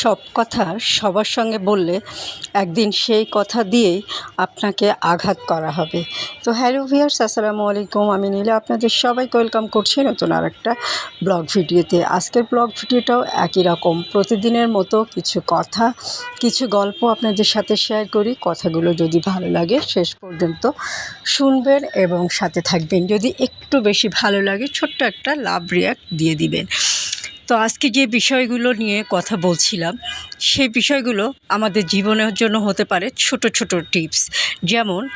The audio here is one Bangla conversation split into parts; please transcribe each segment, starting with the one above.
সব কথা সবার সঙ্গে বললে একদিন সেই কথা দিয়েই আপনাকে আঘাত করা হবে। তো হ্যালো ভিয়ার্স আসসালামু আলাইকুম। আমি নীলা, আপনাদের সবাইকে ওয়েলকাম করছি নতুন আর একটা ব্লগ ভিডিওতে। আজকের ব্লগ ভিডিওটাও একই রকম। প্রতিদিনের মতো কিছু কথা, কিছু গল্প আপনাদের সাথে শেয়ার করি। কথাগুলো যদি ভালো লাগে শেষ পর্যন্ত শুনবেন এবং সাথে থাকবেন। যদি একটু বেশি ভালো লাগে, ছোট্ট একটা লাভ রিয়াক্ট দিয়ে দিবেন। তো আজকে যে বিষয়গুলো নিয়ে কথা বলছিলাম, সেই বিষয়গুলো আমাদের জীবনের জন্য হতে পারে ছোট ছোট টিপস। যেমন,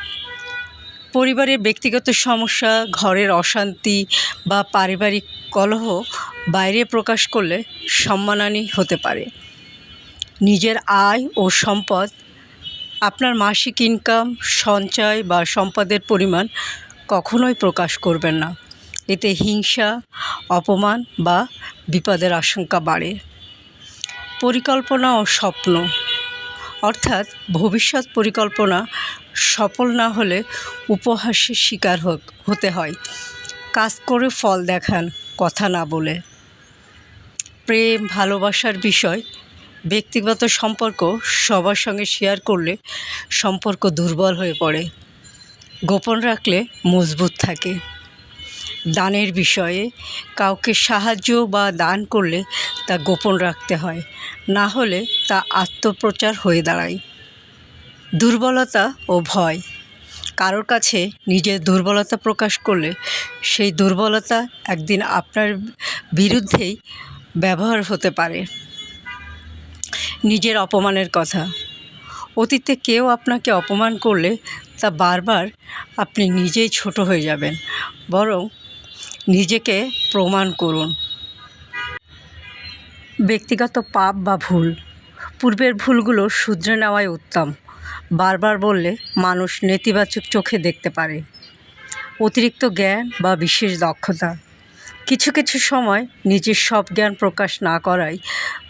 পরিবারের ব্যক্তিগত সমস্যা, ঘরের অশান্তি বা পারিবারিক কলহ বাইরে প্রকাশ করলে সম্মানানি হতে পারে। নিজের আয় ও সম্পদ, আপনার মাসিক ইনকাম সঞ্চয় বা সম্পদের পরিমাণ কখনোই প্রকাশ করবেন না। এতে হিংসা, অপমান বা বিপদের আশঙ্কা বাড়ে। পরিকল্পনা ও স্বপ্ন। অর্থাৎ ভবিষ্যৎ পরিকল্পনা সফল না হলে উপহাসের শিকার হোক হতে হয়। কাজ করে ফল দেখান, কথা না বলে। প্রেম, ভালোবাসার বিষয়, ব্যক্তিগত সম্পর্ক সবার সঙ্গে শেয়ার করলে সম্পর্ক দুর্বল হয়ে পড়ে। গোপন রাখলে মজবুত থাকে। দানের বিষয়ে কাউকে সাহায্য বা দান করলে তা গোপন রাখতে হয়, না হলে তা আত্মপ্রচার হয়ে দাঁড়ায়। দুর্বলতা ও ভয়। কারোর কাছে নিজের দুর্বলতা প্রকাশ করলে সেই দুর্বলতা একদিন আপনার বিরুদ্ধেই ব্যবহার হতে পারে। নিজের অপমানের কথা। অতীতে কেউ আপনাকে অপমান করলে তা বারবার আপনি নিজেই ছোট হয়ে যাবেন, বরং নিজেকে প্রমাণ করুন। ব্যক্তিগত পাপ বা ভুল, পূর্বের ভুলগুলো শুধরে নেওয়াই উত্তম। বারবার বললে মানুষ নেতিবাচক চোখে দেখতে পারে। অতিরিক্ত জ্ঞান বা বিশেষ দক্ষতা। কিছু কিছু সময় নিজের সব জ্ঞান প্রকাশ না করাই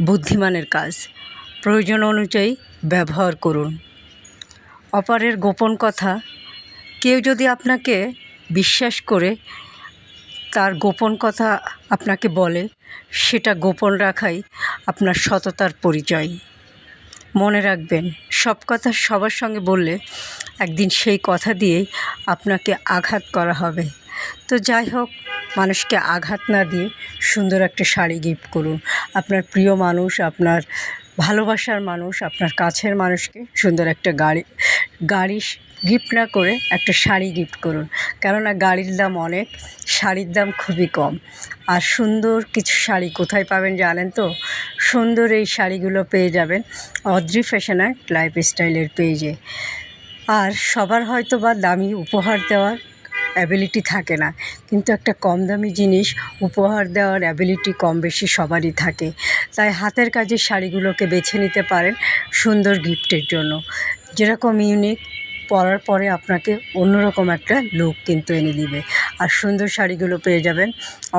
বুদ্ধিমানের কাজ। প্রয়োজন অনুযায়ী ব্যবহার করুন। অপারের গোপন কথা, কেউ যদি আপনাকে বিশ্বাস করে তার গোপন কথা আপনাকে বলে, সেটা গোপন রাখাই আপনার সততার পরিচয়। মনে রাখবেন, সব কথা সবার সঙ্গে বললে একদিন সেই কথা দিয়েই আপনাকে আঘাত করা হবে। তো যাই হোক, মানুষকে আঘাত না দিয়ে সুন্দর একটা শাড়ি গিফট করুন। আপনার প্রিয় মানুষ, আপনার ভালোবাসার মানুষ, আপনার কাছের মানুষকে সুন্দর একটা গাড়ি গাড়ি গিফট না করে একটা শাড়ি গিফট করুন। কেননা গাড়ির দাম অনেক, শাড়ির দাম খুবই কম। আর সুন্দর কিছু শাড়ি কোথায় পাবেন জানেন তো? সুন্দর এই শাড়িগুলো পেয়ে যাবেন অদ্রি ফ্যাশন অ্যান্ড লাইফস্টাইলের পেজে আর সবার হয়তো বা দামি উপহার দেওয়ার অ্যাবিলিটি থাকে না। কিন্তু একটা কম দামি জিনিস উপহার দেওয়ার অ্যাবিলিটি কম বেশি সবারই থাকে। তাই হাতের কাজের শাড়িগুলোকে বেছে নিতে পারেন সুন্দর গিফটের জন্য। যেরকম ইউনিক পরার পরে আপনাকে অন্যরকম একটা লুক কিন্তু এনে দিবে। আর সুন্দর শাড়িগুলো পেয়ে যাবেন।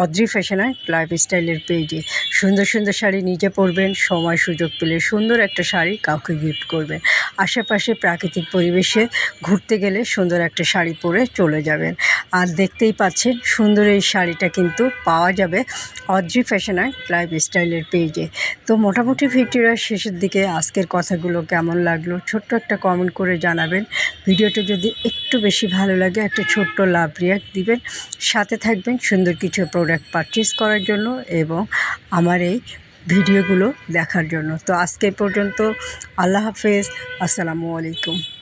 অদ্রি ফ্যাশন অ্যান্ড লাইফস্টাইলের পেজে সুন্দর সুন্দর শাড়ি নিজে পরবেন, সময়, সুযোগ পেলে সুন্দর একটা শাড়ি কাউকে গিফট করবেন। আশেপাশে প্রাকৃতিক পরিবেশে ঘুরতে গেলে সুন্দর একটা শাড়ি পরে চলে যাবেন। আর দেখতেই পাচ্ছেন, সুন্দর এই শাড়িটা কিন্তু পাওয়া যাবে অদ্রি ফ্যাশন অ্যান্ড লাইফস্টাইলের পেজে তো মোটামুটি ভিডিওর শেষের দিকে আজকের কথাগুলো কেমন লাগল, ছোট্ট একটা কমেন্ট করে জানাবেন। ভিডিওটা যদি একটু বেশি ভালো লাগে, একটা ছোট্ট লাভ রিয়াক্ট দিবেন। সাথে থাকবেন সুন্দর কিছু প্রোডাক্ট পারচেস করার জন্য এবং আমার এই ভিডিওগুলো দেখার জন্য। তো আজকে পর্যন্ত আল্লাহ হাফেজ। আসসালামু আলাইকুম।